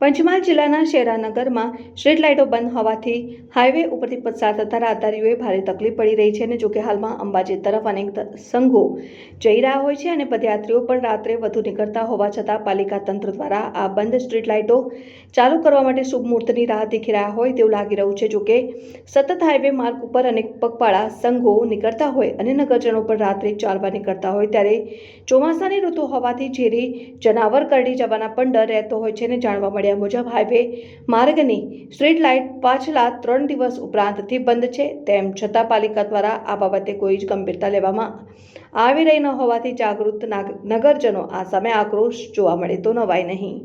પંચમહાલ જિલ્લાના શેરાનગરમાં સ્ટ્રીટ લાઇટો બંધ હોવાથી હાઈવે ઉપરથી પસાર થતા રાહદારીઓએ ભારે તકલીફ પડી રહી છે અને જોકે હાલમાં અંબાજી તરફ અનેક સંઘો જઈ રહ્યા હોય છે અને પદયાત્રીઓ પણ રાત્રે વધુ નીકળતા હોવા છતાં પાલિકા તંત્ર દ્વારા આ બંધ સ્ટ્રીટ લાઇટો ચાલુ કરવા માટે શુભ મુહૂર્તની રાહ દેખી રહ્યા હોય તેવું લાગી રહ્યું છે. જોકે સતત હાઈવે માર્ગ ઉપર અનેક પગપાળા સંઘો નીકળતા હોય અને નગરજનો પણ રાત્રે ચાલવા નીકળતા હોય ત્યારે ચોમાસાની ઋતુ હોવાથી ઝેરી જનાવર કરડી જવાના પણ ડર રહેતો હોય છે અને જાણવા મળ્યા મુજબ હાઈવે માર્ગની સ્ટ્રીટ લાઇટ પાછલા ત્રણ દિવસ ઉપરાંતથી બંધ છે તેમ છતાં પાલિકા દ્વારા આ બાબતે કોઈ જ ગંભીરતા લેવામાં આવી રહી ન હોવાથી જાગૃત નગરજનો આ સામે આક્રોશ જોવા મળે તો નવાય નહીં